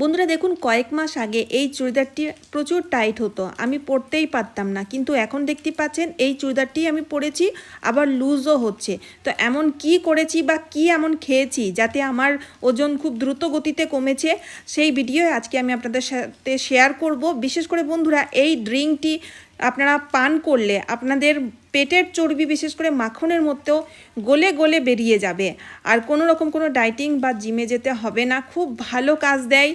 বন্ধুরা দেখুন, কয়েক মাস আগে এই চুড়িদারটি প্রচুর টাইট হতো। আমি পরতেই পারতাম না। কিন্তু এখন দেখতে পাচ্ছেন, এই চুড়িদারটি আমি পরেছি, আবার লুজও হচ্ছে। তো এমন কি করেছি বা কি এমন খেয়েছি যাতে আমার ওজন খুব দ্রুত গতিতে কমেছে, সেই ভিডিও আজকে আমি আপনাদের সাথে শেয়ার করব। বিশেষ করে বন্ধুরা, এই ড্রিঙ্কটি আপনারা পান করলে আপনাদের পেটের চর্বি বিশেষ করে মাখনের মধ্যেও গলে গলে বেরিয়ে যাবে। আর কোনো রকম কোনো ডাইটিং বা জিমে যেতে হবে না। খুব ভালো কাজ দেয়।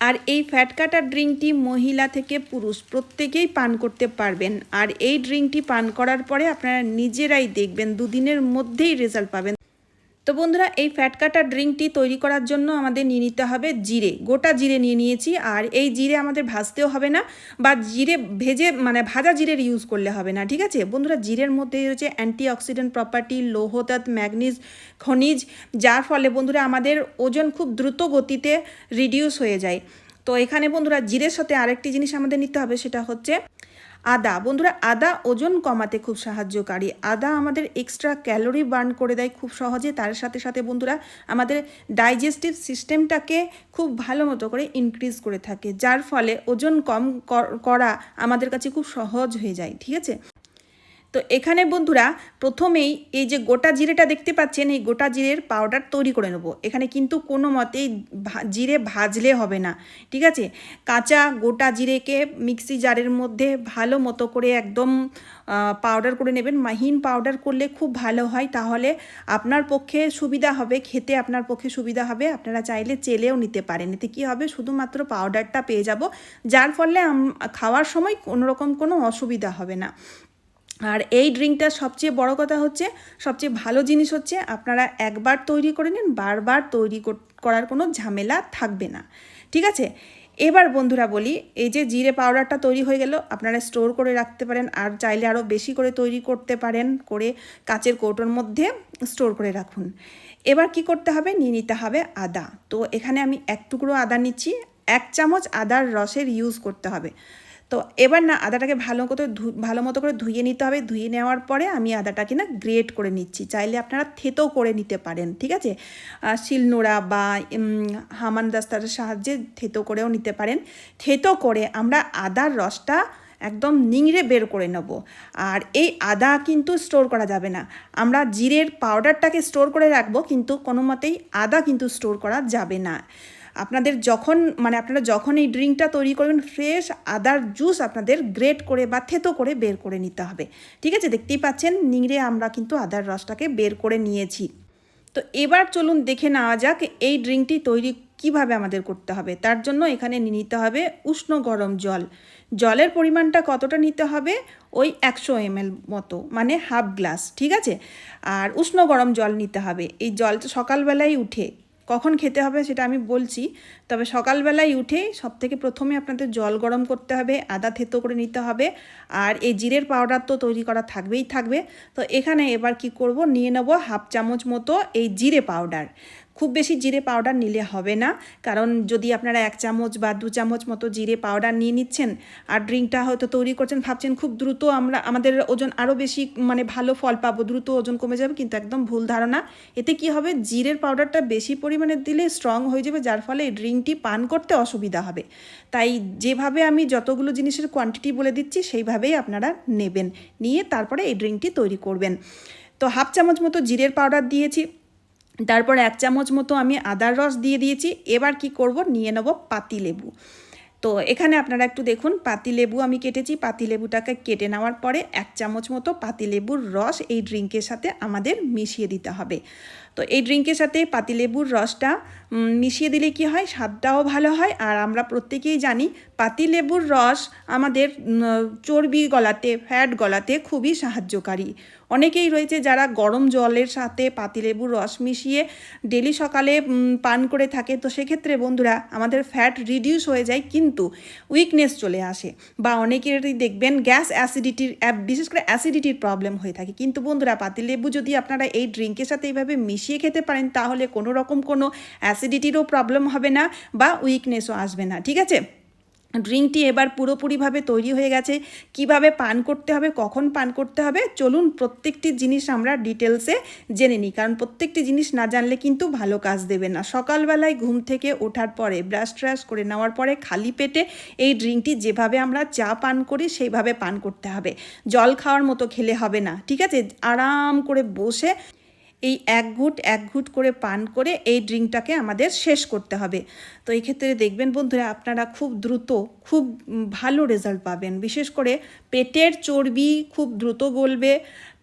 আর এই ফ্যাট কাটার ড্রিঙ্কটি মহিলা থেকে পুরুষ প্রত্যেকেই পান করতে পারবেন। আর এই ড্রিঙ্কটি পান করার পরে আপনারা নিজেরাই দেখবেন, দুদিনের মধ্যেই রেজাল্ট পাবেন। তো বন্ধুরা, এই ফ্যাট কাটার ড্রিঙ্কটি তৈরি করার জন্য আমাদের নিয়ে নিতে হবে জিরে। গোটা জিরে নিয়ে নিয়েছি, আর এই জিরে আমাদের ভাজতেও হবে না, বা জিরে ভেজে মানে ভাজা জিরের ইউজ করলে হবে না, ঠিক আছে? বন্ধুরা, জিরের মধ্যে রয়েছে অ্যান্টিঅক্সিডেন্ট প্রপার্টি লৌহতাত ম্যাগনিজ, খনিজ, যার ফলে বন্ধুরা আমাদের ওজন খুব দ্রুত গতিতে রিডিউস হয়ে যায়। তো এখানে বন্ধুরা জিরের সাথে আরেকটি জিনিস আমাদের নিতে হবে, সেটা হচ্ছে আদা। বন্ধুরা, আদা ওজন কমাতে খুব সাহায্যকারী। আদা আমাদের এক্সট্রা ক্যালোরি বার্ন করে দেয় খুব সহজে। তার সাথে সাথে বন্ধুরা আমাদের ডাইজেস্টিভ সিস্টেমটাকে খুব ভালো মতো করে ইনক্রিজ করে থাকে, যার ফলে ওজন কম করা আমাদের কাছে খুব সহজ হয়ে যায়, ঠিক আছে? তো এখানে বন্ধুরা প্রথমেই এই যে গোটা জিরেটা দেখতে পাচ্ছেন, এই গোটা জিরের পাউডার তৈরি করে নেব। এখানে কিন্তু কোনো মতেই জিরে ভাজলে হবে না, ঠিক আছে? কাঁচা গোটা জিরেকে মিক্সি জারের মধ্যে ভালো মতো করে একদম পাউডার করে নেবেন। মাহিন পাউডার করলে খুব ভালো হয়, তাহলে আপনার পক্ষে সুবিধা হবে, খেতে আপনার পক্ষে সুবিধা হবে। আপনারা চাইলে চেলেও নিতে পারেন। এতে কী হবে? শুধুমাত্র পাউডারটা পেয়ে যাব, যার ফলে খাওয়ার সময় কোনোরকম কোনো অসুবিধা হবে না। আর এই ড্রিঙ্কটার সবচেয়ে বড় কথা হচ্ছে, সবচেয়ে ভালো জিনিস হচ্ছে আপনারা একবার তৈরি করে নিন, বারবার তৈরি করার কোনো ঝামেলা থাকবে না। ঠিক আছে? এবার বন্ধুরা বলি, এই যে জিরে পাউডারটা তৈরি হয়ে গেল, আপনারা স্টোর করে রাখতে পারেন আর চাইলে আরও বেশি করে তৈরি করতে পারেন, করে কাচের কৌটোর মধ্যে স্টোর করে রাখুন। এবার কি করতে হবে? নিয়ে নিতে হবে আদা। তো এখানে আমি এক টুকরো আদা নিচ্ছি, এক চামচ আদার রসের ইউজ করতে হবে। তো এবার না আদাটাকে ভালো মতো ভালো মতো করে ধুয়ে নিতে হবে। ধুয়ে নেওয়ার পরে আমি আদাটাকে না গ্রেট করে নিচ্ছি। চাইলে আপনারা থেতো করে নিতে পারেন, ঠিক আছে? শিলনোড়া বা হামান দাস্তার সাহায্যে থেতো করেও নিতে পারেন। থেতো করে আমরা আদার রসটা একদম নিংড়ে বের করে নেব। আর এই আদা কিন্তু স্টোর করা যাবে না। আমরা জিরের পাউডারটাকে স্টোর করে রাখব, কিন্তু কোনো মতেই আদা কিন্তু স্টোর করা যাবে না। আপনাদের যখন মানে আপনারা যখন এই ড্রিঙ্কটা তৈরি করবেন, ফ্রেশ আদার জুস আপনাদের গ্রেট করে বা থেতো করে বের করে নিতে হবে। ঠিক আছে? দেখতেই পাচ্ছেন, নিংড়ে আমরা কিন্তু আদার রসটাকে বের করে নিয়েছি। তো এবার চলুন দেখে নেওয়া যাক, এই ড্রিঙ্কটি তৈরি কীভাবে আমাদের করতে হবে। তার জন্য এখানে নিতে হবে উষ্ণ গরম জল। জলের পরিমাণটা কতটা নিতে হবে? ওই একশো এমএল মতো মানে হাফ গ্লাস, ঠিক আছে? আর উষ্ণ গরম জল নিতে হবে। এই জল সকালবেলায় উঠে কখন খেতে হবে সেটা আমি বলছি। তবে সকালবেলায় উঠে সব থেকে প্রথমে আপনাদের জল গরম করতে হবে, আদা থেতো করে নিতে হবে, আর এই জিরের পাউডার তো তৈরি করা থাকবেই থাকবে। তো এখানে এবার কি করব, নিয়ে নেব হাফ চামচ মতো এই জিরে পাউডার খুব বেশি জিরে পাউডার নিলে হবে না। কারণ যদি আপনারা এক চামচ বা দু চামচ মতো জিরে পাউডার নিয়ে নিচ্ছেন আর ড্রিঙ্কটা হয়তো তৈরি করছেন, ভাবছেন খুব দ্রুত আমরা, আমাদের ওজন আরও বেশি মানে ভালো ফল পাবো, দ্রুত ওজন কমে যাবে কিন্তু একদম ভুল ধারণা। এতে কি হবে? জিরের পাউডারটা বেশি পরিমাণে দিলে স্ট্রং হয়ে যাবে, যার ফলে এই ড্রিঙ্কটি পান করতে অসুবিধা হবে। তাই যেভাবে আমি যতগুলো জিনিসের কোয়ান্টিটি বলে দিচ্ছি, সেইভাবেই আপনারা নেবেন। নিয়ে তারপরে এই ড্রিঙ্কটি তৈরি করবেন। তো হাফ চামচ মতো জিরের পাউডার দিয়েছি। তারপর এক চামচ মতো আমি আদার রস দিয়ে দিয়েছি। এবার কি করব? নিয়ে নেব পাতি লেবু। তো এখানে আপনারা একটু দেখুন, পাতি লেবু আমি কেটেছি। পাতি লেবুটাকে কেটে নেওয়ার পরে এক চামচ মতো পাতি লেবুর রস এই ড্রিঙ্কের সাথে আমাদের মিশিয়ে দিতে হবে। তো এই ড্রিঙ্কের সাথে পাতিলেবুর রসটা মিশিয়ে দিলে কি হয়? স্বাদটাও ভালো হয়। আর আমরা প্রত্যেকেই জানি পাতিলেবুর রস আমাদের চর্বি গলাতে ফ্যাট গলাতে খুবই সাহায্যকারী। অনেকেই রয়েছে যারা গরম জলের সাথে পাতিলেবুর রস মিশিয়ে ডেলি সকালে পান করে থাকে। তো সেক্ষেত্রে বন্ধুরা, আমাদের ফ্যাট রিডিউস হয়ে যায়, কিন্তু উইকনেস চলে আসে। বা অনেকেরই দেখবেন গ্যাস অ্যাসিডিটির বিশেষ করে অ্যাসিডিটির প্রবলেম হয়ে থাকে। কিন্তু বন্ধুরা, পাতিলেবু যদি আপনারা এই ড্রিঙ্কের সাথে এইভাবে মিশিয়ে খেতে পারেন, তাহলে কোনো রকম কোনো অ্যাসিডিটিরও প্রবলেম হবে না বা উইকনেসও আসবে না, ঠিক আছে? ড্রিঙ্কটি এবার পুরোপুরিভাবে তৈরি হয়ে গেছে। কীভাবে পান করতে হবে, কখন পান করতে হবে, চলুন প্রত্যেকটি জিনিস আমরা ডিটেলসে জেনে নিই, কারণ প্রত্যেকটি জিনিস না জানলে কিন্তু ভালো কাজ দেবে না। সকালবেলায় ঘুম থেকে ওঠার পরে ব্রাশ ট্রাশ করে নেওয়ার পরে খালি পেটে এই ড্রিঙ্কটি যেভাবে আমরা চা পান করি, সেইভাবে পান করতে হবে। জল খাওয়ার মতো খেলে হবে না, ঠিক আছে? আরাম করে বসে এই এক ঘুট এক ঘুট করে পান করে এই ড্রিঙ্কটাকে আমাদের শেষ করতে হবে। তো এই ক্ষেত্রে দেখবেন বন্ধুরা, আপনারা খুব দ্রুত, খুব ভালো রেজাল্ট পাবেন। বিশেষ করে পেটের চর্বি খুব দ্রুত গলবে।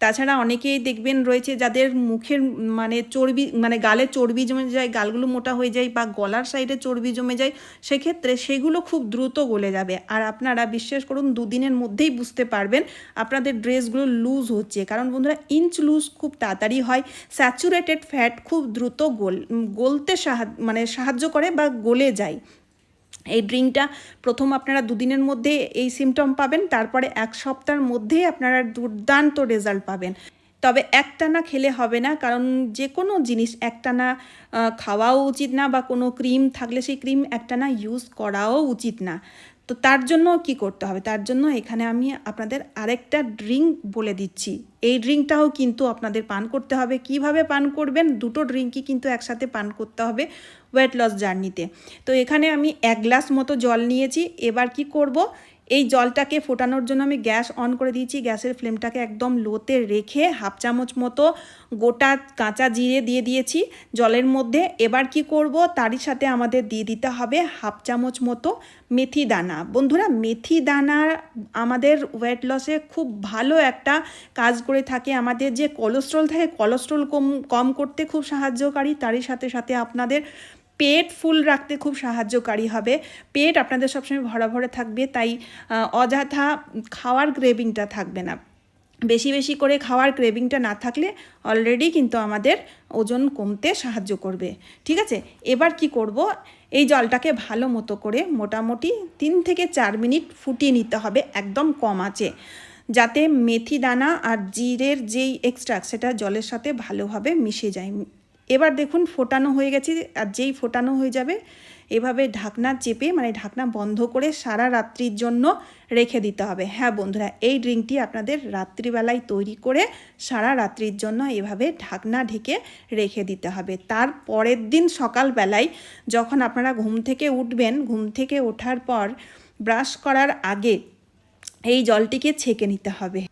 তাছাড়া অনেকেই দেখবেন রয়েছে যাদের মুখের মানে চর্বি মানে গালে চর্বি জমে যায়, গালগুলো মোটা হয়ে যায় বা গলার সাইডে চর্বি জমে যায়, সেক্ষেত্রে সেগুলো খুব দ্রুত গলে যাবে। আর আপনারা বিশ্বাস করুন, দুদিনের মধ্যেই বুঝতে পারবেন আপনাদের ড্রেসগুলো লুজ হচ্ছে। কারণ বন্ধুরা ইঞ্চ লুজ খুব তাড়াতাড়ি হয় স্যাচুরেটেড ফ্যাট খুব দ্রুত গোল গলতে সাহায্য মানে সাহায্য করে বা গলে যায়। এই ড্রিঙ্কটা প্রথম আপনারা দুদিনের মধ্যে এই সিমটম পাবেন, তারপরে এক সপ্তাহের মধ্যেই আপনারা দুর্দান্ত রেজাল্ট পাবেন। তবে একটানা খেলে হবে না, কারণ যে কোনো জিনিস একটানা খাওয়াও উচিত না বা কোনো ক্রিম থাকলে সেই ক্রিম একটানা ইউজ করাও উচিত না। তো তার জন্য কি করতে হবে? তার জন্য এখানে আমি আপনাদের আরেকটা ড্রিঙ্ক বলে দিচ্ছি। এই ড্রিঙ্কটাও কিন্তু আপনাদের পান করতে হবে। কীভাবে পান করবেন? দুটো ড্রিঙ্কই কিন্তু একসাথে পান করতে হবে ওয়েট লস জার্নিতে তো এখানে আমি এক গ্লাস মতো জল নিয়েছি। এবার কি করব? এই জলটাকে ফোটানোর জন্য আমি গ্যাস অন করে দিয়েছি। গ্যাসের ফ্লেমটাকে একদম লোতে রেখে হাফ চামচ মতো গোটা কাঁচা জিরে দিয়ে দিয়েছি জলের মধ্যে। এবার কি করব? তারই সাথে আমাদের দিয়ে দিতে হবে হাফ চামচ মতো মেথি দানা। বন্ধুরা, মেথি দানা আমাদের ওয়েট লসে খুব ভালো একটা কাজ করে থাকে। আমাদের যে কোলেস্ট্রল থাকে কোলেস্ট্রল কম কম করতে খুব সাহায্যকারী। তারই সাথে সাথে আপনাদের পেট ফুল রাখতে খুব সাহায্যকারী হবে। পেট আপনাদের সবসময় ভরা ভরে থাকবে, তাই অযথা খাওয়ার গ্রেভিংটা থাকবে না। বেশি বেশি করে খাওয়ার ক্রেভিংটা না থাকলে অলরেডি কিন্তু আমাদের ওজন কমতে সাহায্য করবে। ঠিক আছে? এবার কি করব? এই জলটাকে ভালো মতো করে মোটামুটি তিন থেকে চার মিনিট ফুটিয়ে নিতে হবে, একদম কম আঁচে যাতে মেথি দানা আর জিরের যেই এক্সট্রাক্ট সেটা জলের সাথে ভালোভাবে মিশে যায়। এবার দেখুন ফোটানো হয়ে গেছে, আর যেই ফোটানো হয়ে যাবে, এভাবে ঢাকনা চেপে মানে ঢাকনা বন্ধ করে সারা রাত্রির জন্য রেখে দিতে হবে। হ্যাঁ বন্ধুরা, এই ড্রিঙ্কটি আপনাদের রাত্রিবেলায় তৈরি করে সারা রাত্রির জন্য এভাবে ঢাকনা ঢেকে রেখে দিতে হবে। তার পরের দিন সকালবেলায় যখন আপনারা ঘুম থেকে উঠবেন, ঘুম থেকে ওঠার পর ব্রাশ করার আগে এই জলটিকে ছেঁকে নিতে হবে।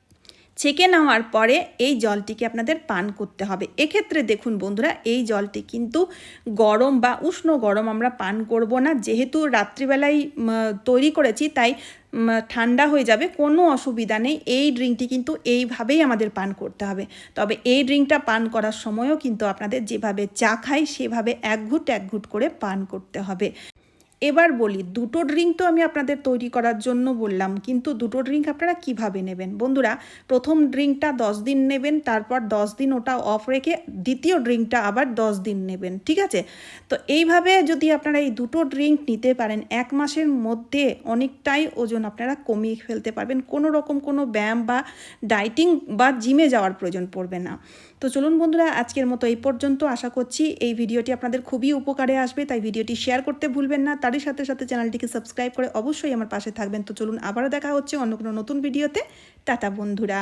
ছেঁকে নেওয়ার পরে এই জলটিকে আপনাদের পান করতে হবে। এক্ষেত্রে দেখুন বন্ধুরা, এই জলটি কিন্তু গরম বা উষ্ণ গরম আমরা পান করব না। যেহেতু রাত্রিবেলায় তৈরি করেছি, তাই ঠান্ডা হয়ে যাবে, কোনো অসুবিধা নেই। এই ড্রিঙ্কটি কিন্তু এইভাবেই আমাদের পান করতে হবে। তবে এই ড্রিঙ্কটা পান করার সময়ও কিন্তু আপনাদের যেভাবে চা খাই, সেভাবে এক ঘুট এক ঘুট করে পান করতে হবে। এবার বলি, দুটো ড্রিঙ্ক তো আমি আপনাদের তৈরি করার জন্য বললাম, কিন্তু দুটো ড্রিঙ্ক আপনারা কীভাবে নেবেন? বন্ধুরা, প্রথম ড্রিঙ্কটা দশ দিন নেবেন, তারপর দশ দিন ওটা অফ রেখে দ্বিতীয় ড্রিঙ্কটা আবার দশ দিন নেবেন, ঠিক আছে? তো এইভাবে যদি আপনারা এই দুটো ড্রিঙ্ক নিতে পারেন, এক মাসের মধ্যে অনেকটাই ওজন আপনারা কমিয়ে ফেলতে পারবেন, কোনো রকম কোনো ব্যায়াম বা ডাইটিং বা জিমে যাওয়ার প্রয়োজন পড়বে না। তো চলুন বন্ধুরা, আজকের মতো এই পর্যন্ত, আশা করছি এই ভিডিওটি আপনাদের খুবই উপকারে আসবে, তাই ভিডিওটি শেয়ার করতে ভুলবেন না তারই সাথে সাথে চ্যানেলটিকে সাবস্ক্রাইব করে অবশ্যই আমার পাশে থাকবেন। তো চলুন আবারও দেখা হচ্ছে অন্য কোনো নতুন ভিডিওতে। টাটা বন্ধুরা।